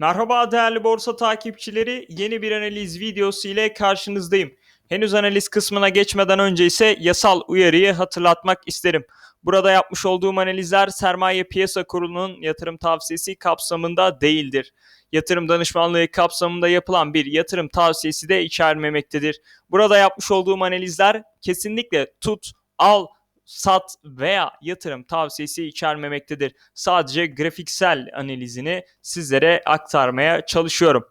Merhaba değerli borsa takipçileri. Yeni bir analiz videosu ile karşınızdayım. Henüz analiz kısmına geçmeden önce ise yasal uyarıyı hatırlatmak isterim. Burada yapmış olduğum analizler Sermaye Piyasa Kurulu'nun yatırım tavsiyesi kapsamında değildir. Yatırım danışmanlığı kapsamında yapılan bir yatırım tavsiyesi de içermemektedir. Burada yapmış olduğum analizler kesinlikle tut, al, sat veya yatırım tavsiyesi içermemektedir. Sadece grafiksel analizini sizlere aktarmaya çalışıyorum.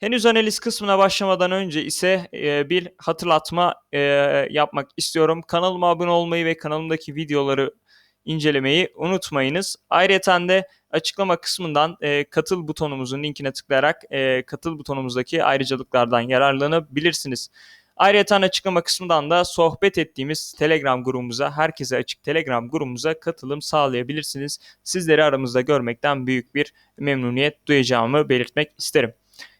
Henüz analiz kısmına başlamadan önce ise e, bir hatırlatma e, yapmak istiyorum. Kanalıma abone olmayı ve kanalımdaki videoları incelemeyi unutmayınız. Ayrıca de açıklama kısmından e, katıl butonumuzun linkine tıklayarak e, katıl butonumuzdaki ayrıcalıklardan yararlanabilirsiniz. Ayrıca açıklama kısmından da sohbet ettiğimiz Telegram grubumuza, herkese açık Telegram grubumuza katılım sağlayabilirsiniz. Sizleri aramızda görmekten büyük bir memnuniyet duyacağımı belirtmek isterim.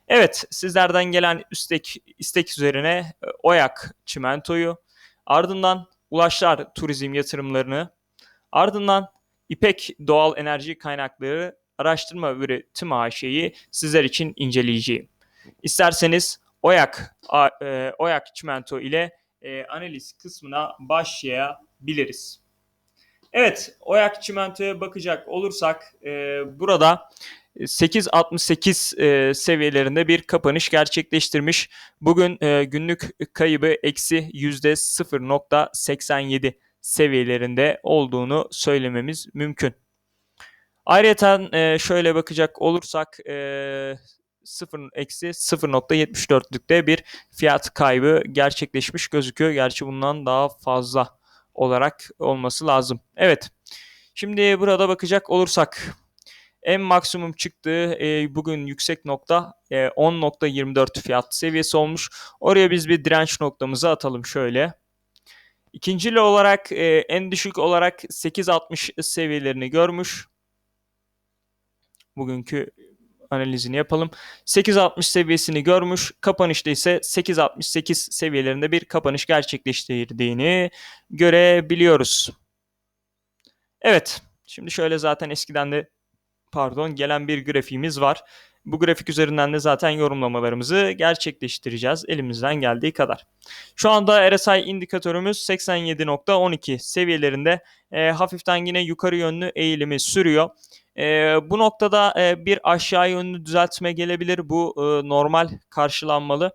Evet, sizlerden gelen istek, istek üzerine e, Oyak çimentoyu, ardından Ulaşlar turizm yatırımlarını, ardından İpek Doğal Enerji Kaynakları Araştırma Üretim AŞ'yi sizler için inceleyeceğim. İsterseniz Oyak e, Oyak çimento ile e, analiz kısmına başlayabiliriz. Evet, Oyak çimentoya bakacak olursak e, burada 8.68 e, seviyelerinde bir kapanış gerçekleştirmiş. Bugün günlük kaybı eksi %0.87 seviyelerinde olduğunu söylememiz mümkün. Ayrıca şöyle bakacak olursak 0 eksi 0.74'lükte bir fiyat kaybı gerçekleşmiş gözüküyor. Gerçi bundan daha fazla olarak olması lazım. Evet. Şimdi burada bakacak olursak en maksimum çıktığı e, bugün yüksek nokta e, 10.24 fiyat seviyesi olmuş. Oraya biz bir direnç noktamızı atalım şöyle. İkincili olarak e, en düşük olarak 8.60 seviyelerini görmüş. Bugünkü analizini yapalım. 8.60 seviyesini görmüş. Kapanışta ise 8.68 seviyelerinde bir kapanış gerçekleştirdiğini görebiliyoruz. Evet. Şimdi şöyle zaten eskiden de pardon gelen bir grafiğimiz var. Bu grafik üzerinden de zaten yorumlamalarımızı gerçekleştireceğiz elimizden geldiği kadar. Şu anda RSI indikatörümüz 87.12 seviyelerinde e, hafiften yine yukarı yönlü eğilimi sürüyor. E, bu noktada e, bir aşağı yönlü düzeltme gelebilir. Bu e, normal karşılanmalı.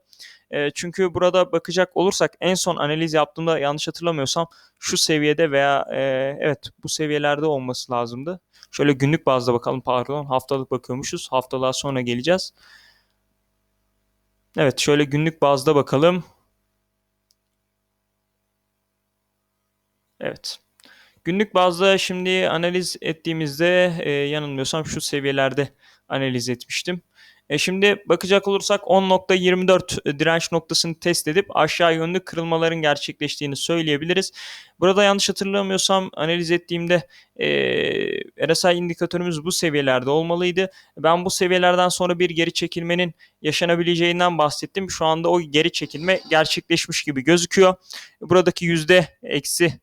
E, çünkü burada bakacak olursak en son analiz yaptığımda yanlış hatırlamıyorsam şu seviyede veya e, evet bu seviyelerde olması lazımdı. Şöyle günlük bazda bakalım pardon haftalık bakıyormuşuz. Haftalığa sonra geleceğiz. Evet şöyle günlük bazda bakalım. Evet. Günlük bazda şimdi analiz ettiğimizde e, yanılmıyorsam şu seviyelerde analiz etmiştim. E şimdi bakacak olursak 10.24 direnç noktasını test edip aşağı yönlü kırılmaların gerçekleştiğini söyleyebiliriz. Burada yanlış hatırlamıyorsam analiz ettiğimde e, RSI indikatörümüz bu seviyelerde olmalıydı. Ben bu seviyelerden sonra bir geri çekilmenin yaşanabileceğinden bahsettim. Şu anda o geri çekilme gerçekleşmiş gibi gözüküyor. Buradaki yüzde eksi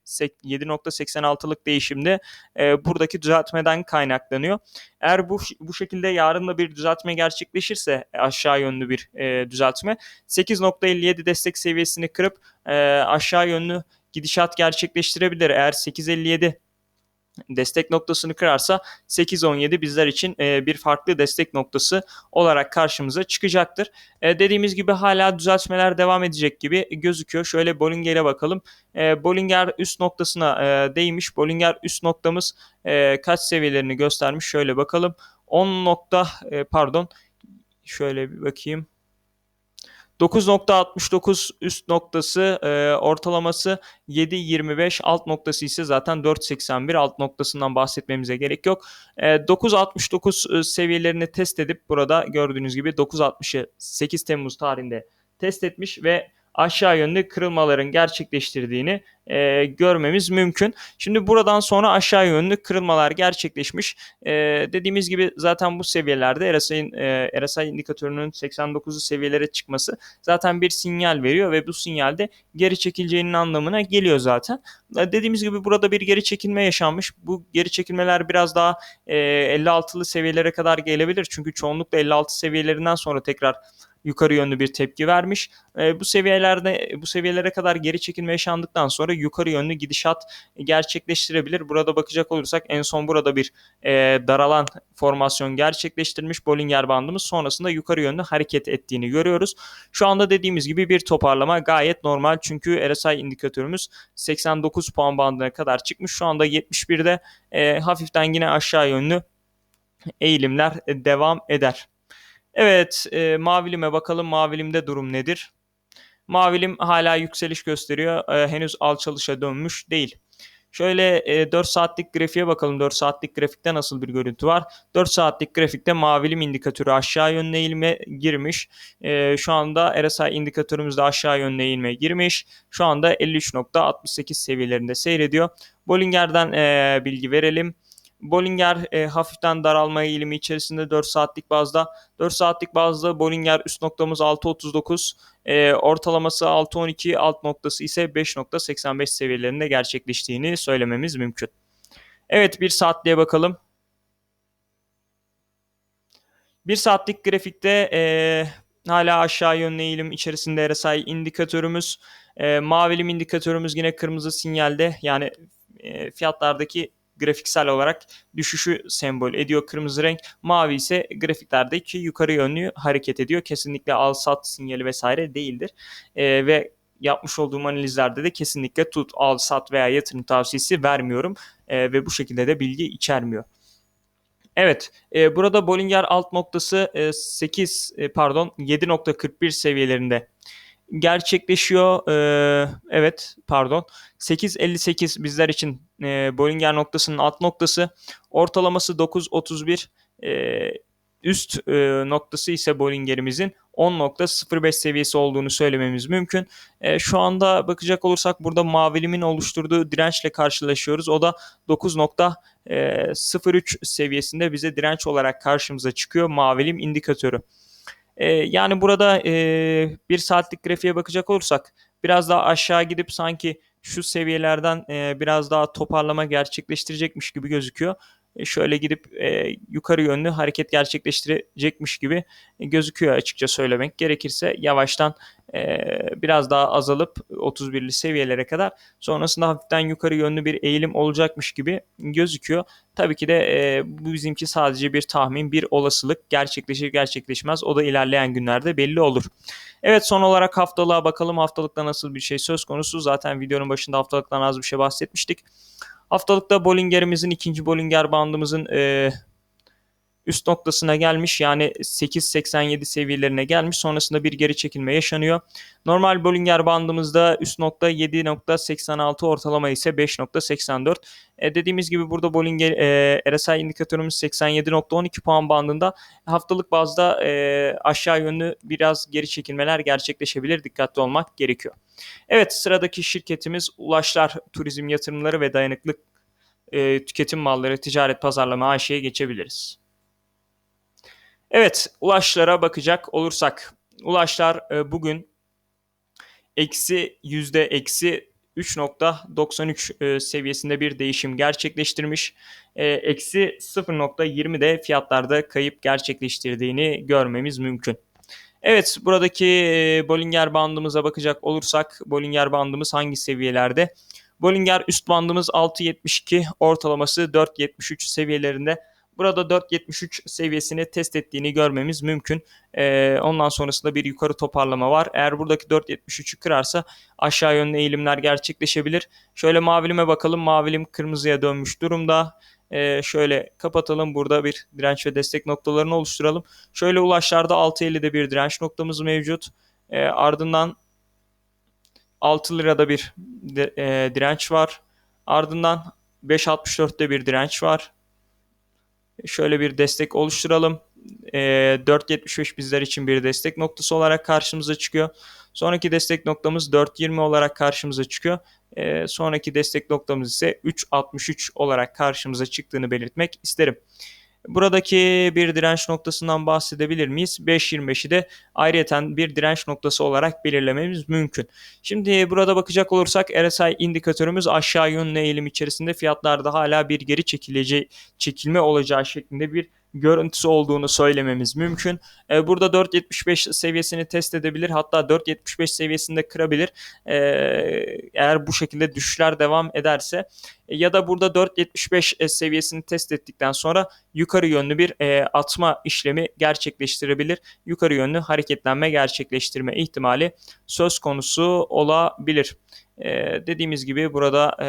7.86'lık değişimde e, buradaki düzeltmeden kaynaklanıyor. Eğer bu bu şekilde yarın da bir düzeltme gerçekleşirse aşağı yönlü bir e, düzeltme 8.57 destek seviyesini kırıp e, aşağı yönlü gidişat gerçekleştirebilir. Eğer 8.57 destek noktasını kırarsa 8.17 bizler için e, bir farklı destek noktası olarak karşımıza çıkacaktır. E, dediğimiz gibi hala düzeltmeler devam edecek gibi gözüküyor. Şöyle Bollinger'e bakalım. E, Bollinger üst noktasına e, değmiş. Bollinger üst noktamız e, kaç seviyelerini göstermiş? Şöyle bakalım. 10 nokta e, pardon şöyle bir bakayım. 9.69 üst noktası e, ortalaması 7.25 alt noktası ise zaten 4.81 alt noktasından bahsetmemize gerek yok. E, 9.69 e, seviyelerini test edip burada gördüğünüz gibi 9.60'ı 8 Temmuz tarihinde test etmiş ve aşağı yönlü kırılmaların gerçekleştirdiğini e, görmemiz mümkün. Şimdi buradan sonra aşağı yönlü kırılmalar gerçekleşmiş. E, dediğimiz gibi zaten bu seviyelerde RSI'nin e, RSI indikatörünün 89'u seviyelere çıkması zaten bir sinyal veriyor ve bu sinyalde geri çekileceğinin anlamına geliyor zaten. E, dediğimiz gibi burada bir geri çekilme yaşanmış. Bu geri çekilmeler biraz daha e, 56'lı seviyelere kadar gelebilir. Çünkü çoğunlukla 56 seviyelerinden sonra tekrar yukarı yönlü bir tepki vermiş. E, bu seviyelerde bu seviyelere kadar geri çekilme yaşandıktan sonra yukarı yönlü gidişat gerçekleştirebilir. Burada bakacak olursak en son burada bir e, daralan formasyon gerçekleştirmiş Bollinger bandımız sonrasında yukarı yönlü hareket ettiğini görüyoruz. Şu anda dediğimiz gibi bir toparlama gayet normal çünkü RSI indikatörümüz 89 puan bandına kadar çıkmış. Şu anda 71'de e, hafiften yine aşağı yönlü eğilimler devam eder. Evet, e, mavilime bakalım. Mavilimde durum nedir? Mavilim hala yükseliş gösteriyor. E, henüz alçalışa dönmüş değil. Şöyle e, 4 saatlik grafiğe bakalım. 4 saatlik grafikte nasıl bir görüntü var? 4 saatlik grafikte mavilim indikatörü aşağı yönlü eğilime girmiş. E, şu anda RSI indikatörümüz de aşağı yönlü eğilime girmiş. Şu anda 53.68 seviyelerinde seyrediyor. Bollinger'den e, bilgi verelim. Bollinger e, hafiften daralma eğilimi içerisinde 4 saatlik bazda. 4 saatlik bazda Bollinger üst noktamız 6.39, e, ortalaması 6.12, alt noktası ise 5.85 seviyelerinde gerçekleştiğini söylememiz mümkün. Evet bir saatliğe bakalım. Bir saatlik grafikte e, hala aşağı yönlü eğilim içerisinde RSI indikatörümüz. E, mavilim indikatörümüz yine kırmızı sinyalde yani e, fiyatlardaki grafiksel olarak düşüşü sembol ediyor kırmızı renk. Mavi ise grafiklerdeki yukarı yönlü hareket ediyor. Kesinlikle al sat sinyali vesaire değildir. E, ve yapmış olduğum analizlerde de kesinlikle tut, al, sat veya yatırım tavsiyesi vermiyorum. E, ve bu şekilde de bilgi içermiyor. Evet, e, burada Bollinger alt noktası e, 8 e, pardon 7.41 seviyelerinde gerçekleşiyor. Ee, evet pardon 8.58 bizler için e, Bollinger noktasının alt noktası. Ortalaması 9.31 e, üst e, noktası ise Bollinger'imizin 10.05 seviyesi olduğunu söylememiz mümkün. E, şu anda bakacak olursak burada mavilimin oluşturduğu dirençle karşılaşıyoruz. O da 9.03 seviyesinde bize direnç olarak karşımıza çıkıyor mavilim indikatörü. E, yani burada e, bir saatlik grafiğe bakacak olursak biraz daha aşağı gidip sanki şu seviyelerden e, biraz daha toparlama gerçekleştirecekmiş gibi gözüküyor. E, şöyle gidip e, yukarı yönlü hareket gerçekleştirecekmiş gibi gözüküyor açıkça söylemek gerekirse. Yavaştan e, biraz daha azalıp 31'li seviyelere kadar sonrasında hafiften yukarı yönlü bir eğilim olacakmış gibi gözüküyor. Tabii ki de e, bu bizimki sadece bir tahmin, bir olasılık. Gerçekleşir gerçekleşmez o da ilerleyen günlerde belli olur. Evet son olarak haftalığa bakalım. Haftalıkta nasıl bir şey söz konusu? Zaten videonun başında haftalıktan az bir şey bahsetmiştik. Haftalıkta Bollinger'imizin ikinci Bollinger bandımızın e, üst noktasına gelmiş yani 8.87 seviyelerine gelmiş. Sonrasında bir geri çekilme yaşanıyor. Normal Bollinger bandımızda üst nokta 7.86 ortalama ise 5.84. E, dediğimiz gibi burada Bollinger e, RSI indikatörümüz 87.12 puan bandında. Haftalık bazda e, aşağı yönlü biraz geri çekilmeler gerçekleşebilir. Dikkatli olmak gerekiyor. Evet sıradaki şirketimiz Ulaşlar Turizm Yatırımları ve Dayanıklı e, Tüketim Malları Ticaret Pazarlama AŞ'ye geçebiliriz. Evet ulaşlara bakacak olursak ulaşlar e, bugün eksi yüzde eksi 3.93 e, seviyesinde bir değişim gerçekleştirmiş. E, eksi 0.20'de fiyatlarda kayıp gerçekleştirdiğini görmemiz mümkün. Evet buradaki e, Bollinger bandımıza bakacak olursak Bollinger bandımız hangi seviyelerde? Bollinger üst bandımız 6.72 ortalaması 4.73 seviyelerinde. Burada 4.73 seviyesini test ettiğini görmemiz mümkün. Ee, ondan sonrasında bir yukarı toparlama var. Eğer buradaki 4.73'ü kırarsa aşağı yönlü eğilimler gerçekleşebilir. Şöyle mavilime bakalım. Mavilim kırmızıya dönmüş durumda. Ee, şöyle kapatalım. Burada bir direnç ve destek noktalarını oluşturalım. Şöyle ulaşlarda 6.50'de bir direnç noktamız mevcut. Ee, ardından 6 lirada bir e, direnç var. Ardından 5.64'te bir direnç var. Şöyle bir destek oluşturalım. e, 4.75 bizler için bir destek noktası olarak karşımıza çıkıyor. Sonraki destek noktamız 4.20 olarak karşımıza çıkıyor. E, sonraki destek noktamız ise 3.63 olarak karşımıza çıktığını belirtmek isterim. Buradaki bir direnç noktasından bahsedebilir miyiz? 5.25'i de ayrıyeten bir direnç noktası olarak belirlememiz mümkün. Şimdi burada bakacak olursak RSI indikatörümüz aşağı yönlü eğilim içerisinde fiyatlarda hala bir geri çekileceği, çekilme olacağı şeklinde bir görüntüsü olduğunu söylememiz mümkün. E, burada 4.75 seviyesini test edebilir. Hatta 4.75 seviyesinde kırabilir. E, eğer bu şekilde düşüşler devam ederse e, ya da burada 4.75 seviyesini test ettikten sonra yukarı yönlü bir e, atma işlemi gerçekleştirebilir. Yukarı yönlü hareketlenme gerçekleştirme ihtimali söz konusu olabilir. E, dediğimiz gibi burada e,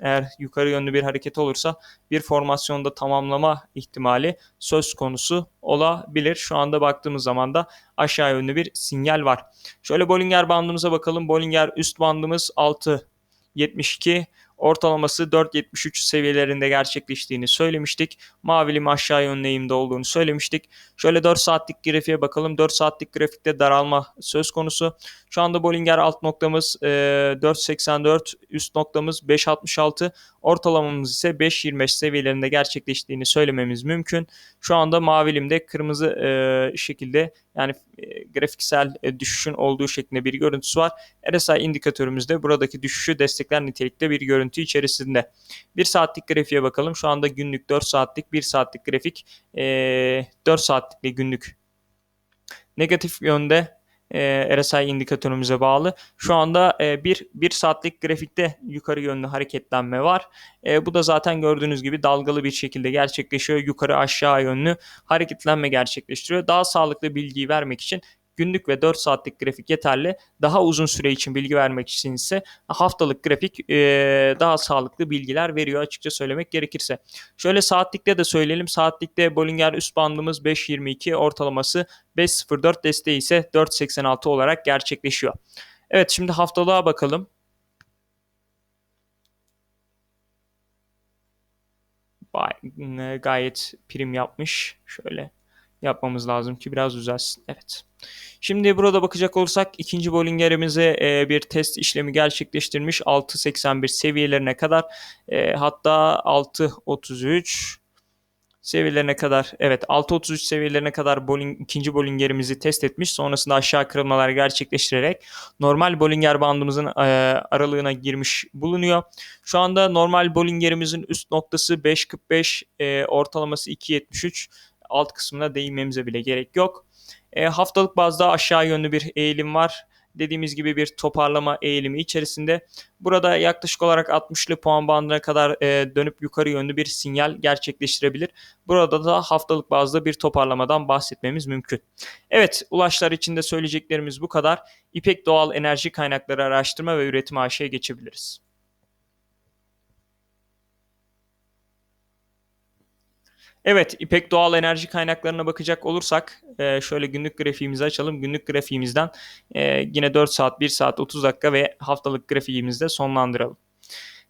eğer yukarı yönlü bir hareket olursa bir formasyonda tamamlama ihtimali söz konusu olabilir. Şu anda baktığımız zaman da aşağı yönlü bir sinyal var. Şöyle Bollinger bandımıza bakalım. Bollinger üst bandımız 6.72 ortalaması 4.73 seviyelerinde gerçekleştiğini söylemiştik. Mavilim aşağı yönlü eğimde olduğunu söylemiştik. Şöyle 4 saatlik grafiğe bakalım. 4 saatlik grafikte daralma söz konusu. Şu anda Bollinger alt noktamız e, 4.84, üst noktamız 5.66, ortalamamız ise 5.25 seviyelerinde gerçekleştiğini söylememiz mümkün. Şu anda mavilimde kırmızı e, şekilde yani e, grafiksel e, düşüşün olduğu şeklinde bir görüntüsü var. RSI indikatörümüzde buradaki düşüşü destekler nitelikte bir görüntü içerisinde. 1 saatlik grafiğe bakalım. Şu anda günlük 4 saatlik 1 saatlik grafik e, 4 saatlik ve günlük negatif yönde e, RSI indikatörümüze bağlı. Şu anda e, bir, bir saatlik grafikte yukarı yönlü hareketlenme var. E, bu da zaten gördüğünüz gibi dalgalı bir şekilde gerçekleşiyor. Yukarı aşağı yönlü hareketlenme gerçekleştiriyor. Daha sağlıklı bilgiyi vermek için günlük ve 4 saatlik grafik yeterli. Daha uzun süre için bilgi vermek için ise haftalık grafik e, daha sağlıklı bilgiler veriyor açıkça söylemek gerekirse. Şöyle saatlikte de söyleyelim. Saatlikte Bollinger üst bandımız 5.22 ortalaması 5.04 desteği ise 4.86 olarak gerçekleşiyor. Evet şimdi haftalığa bakalım. Gayet prim yapmış. Şöyle yapmamız lazım ki biraz düzelsin. Evet. Şimdi burada bakacak olursak ikinci Bollinger'imize e, bir test işlemi gerçekleştirmiş. 6.81 seviyelerine kadar e, hatta 6.33 seviyelerine kadar evet 6.33 seviyelerine kadar bowling, ikinci Bollinger'imizi test etmiş. Sonrasında aşağı kırılmalar gerçekleştirerek normal Bollinger bandımızın e, aralığına girmiş bulunuyor. Şu anda normal Bollinger'imizin üst noktası 5.45 e, ortalaması 2.73 alt kısmına değinmemize bile gerek yok. E, haftalık bazda aşağı yönlü bir eğilim var. Dediğimiz gibi bir toparlama eğilimi içerisinde. Burada yaklaşık olarak 60'lı puan bandına kadar e, dönüp yukarı yönlü bir sinyal gerçekleştirebilir. Burada da haftalık bazda bir toparlamadan bahsetmemiz mümkün. Evet, ulaşlar içinde söyleyeceklerimiz bu kadar. İpek Doğal Enerji Kaynakları Araştırma ve Üretim AŞ'ye geçebiliriz. Evet, İpek doğal enerji kaynaklarına bakacak olursak e, şöyle günlük grafiğimizi açalım. Günlük grafiğimizden e, yine 4 saat, 1 saat, 30 dakika ve haftalık grafiğimizde sonlandıralım.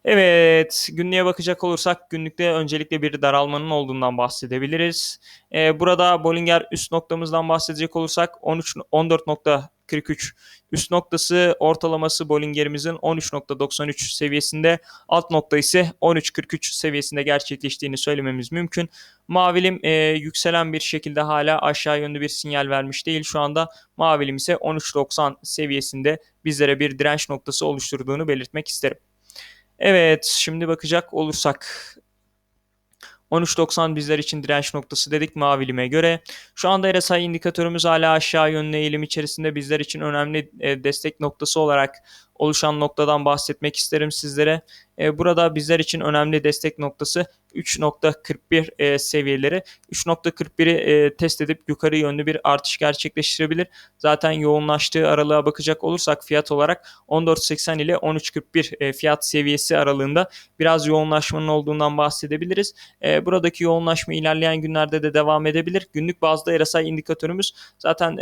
Evet, günlüğe bakacak olursak günlükte öncelikle bir daralmanın olduğundan bahsedebiliriz. Ee, burada Bollinger üst noktamızdan bahsedecek olursak 13 14.43 üst noktası ortalaması Bollinger'imizin 13.93 seviyesinde alt nokta ise 13.43 seviyesinde gerçekleştiğini söylememiz mümkün. Mavilim e, yükselen bir şekilde hala aşağı yönlü bir sinyal vermiş değil. Şu anda mavilim ise 13.90 seviyesinde bizlere bir direnç noktası oluşturduğunu belirtmek isterim. Evet şimdi bakacak olursak 13.90 bizler için direnç noktası dedik mavilime göre. Şu anda RSI indikatörümüz hala aşağı yönlü eğilim içerisinde bizler için önemli e, destek noktası olarak oluşan noktadan bahsetmek isterim sizlere. E, burada bizler için önemli destek noktası 3.41 e, seviyeleri. 3.41'i e, test edip yukarı yönlü bir artış gerçekleştirebilir. Zaten yoğunlaştığı aralığa bakacak olursak fiyat olarak 14.80 ile 13.41 e, fiyat seviyesi aralığında biraz yoğunlaşmanın olduğundan bahsedebiliriz. Buradaki yoğunlaşma ilerleyen günlerde de devam edebilir. Günlük bazda RSI indikatörümüz zaten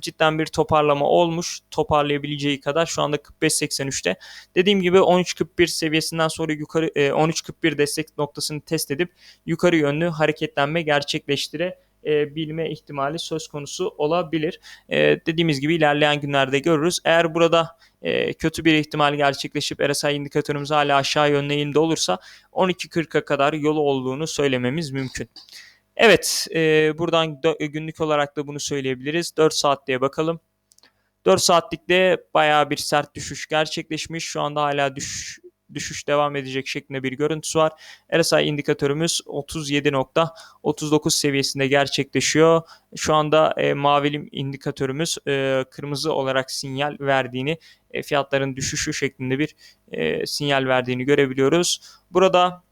cidden bir toparlama olmuş. Toparlayabileceği kadar şu anda 45.83'te. Dediğim gibi 13.41 seviyesinden sonra yukarı 13.41 e, destek noktasını test edip yukarı yönlü hareketlenme gerçekleştirebilir e, bilme ihtimali söz konusu olabilir. E, dediğimiz gibi ilerleyen günlerde görürüz. Eğer burada e, kötü bir ihtimal gerçekleşip RSI indikatörümüz hala aşağı yönlü eğimde olursa 12.40'a kadar yolu olduğunu söylememiz mümkün. Evet, e, buradan günlük olarak da bunu söyleyebiliriz. 4 saat diye bakalım. 4 saatlikte bayağı bir sert düşüş gerçekleşmiş. Şu anda hala düş, düşüş devam edecek şeklinde bir görüntüsü var. RSI indikatörümüz 37.39 seviyesinde gerçekleşiyor. Şu anda e, mavilim indikatörümüz e, kırmızı olarak sinyal verdiğini, e, fiyatların düşüşü şeklinde bir e, sinyal verdiğini görebiliyoruz. Burada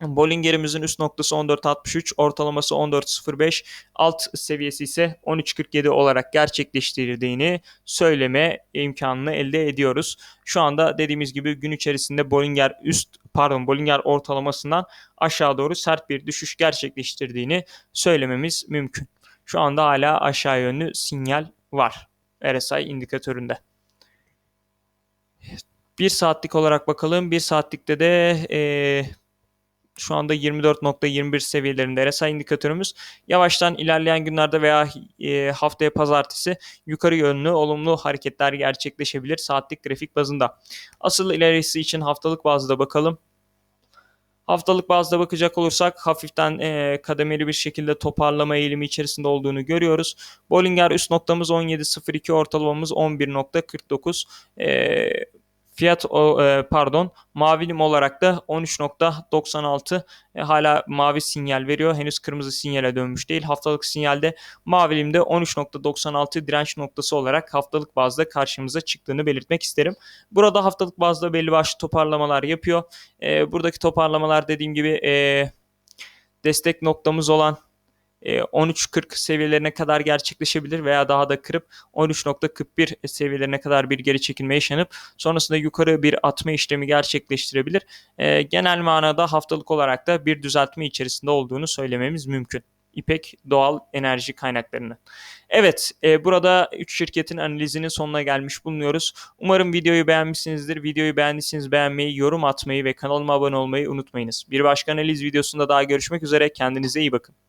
Bollinger'imizin üst noktası 14.63, ortalaması 14.05, alt seviyesi ise 13.47 olarak gerçekleştirdiğini söyleme imkanını elde ediyoruz. Şu anda dediğimiz gibi gün içerisinde Bollinger üst pardon Bollinger ortalamasından aşağı doğru sert bir düşüş gerçekleştirdiğini söylememiz mümkün. Şu anda hala aşağı yönlü sinyal var RSI indikatöründe. Bir saatlik olarak bakalım. Bir saatlikte de ee, şu anda 24.21 seviyelerinde RSI indikatörümüz yavaştan ilerleyen günlerde veya e, haftaya pazartesi yukarı yönlü olumlu hareketler gerçekleşebilir saatlik grafik bazında. Asıl ilerisi için haftalık bazda bakalım. Haftalık bazda bakacak olursak hafiften e, kademeli bir şekilde toparlama eğilimi içerisinde olduğunu görüyoruz. Bollinger üst noktamız 17.02 ortalamamız 11.49. E, Fiyat e, pardon mavilim olarak da 13.96 e, hala mavi sinyal veriyor. Henüz kırmızı sinyale dönmüş değil. Haftalık sinyalde mavilimde 13.96 direnç noktası olarak haftalık bazda karşımıza çıktığını belirtmek isterim. Burada haftalık bazda belli başlı toparlamalar yapıyor. E, buradaki toparlamalar dediğim gibi destek noktamız olan 13.40 e, seviyelerine kadar gerçekleşebilir veya daha da kırıp 13.41 seviyelerine kadar bir geri çekilme yaşanıp sonrasında yukarı bir atma işlemi gerçekleştirebilir. E, genel manada haftalık olarak da bir düzeltme içerisinde olduğunu söylememiz mümkün. İpek doğal enerji kaynaklarını. Evet, e, burada 3 şirketin analizinin sonuna gelmiş bulunuyoruz. Umarım videoyu beğenmişsinizdir. Videoyu beğendiyseniz beğenmeyi, yorum atmayı ve kanalıma abone olmayı unutmayınız. Bir başka analiz videosunda daha görüşmek üzere. Kendinize iyi bakın.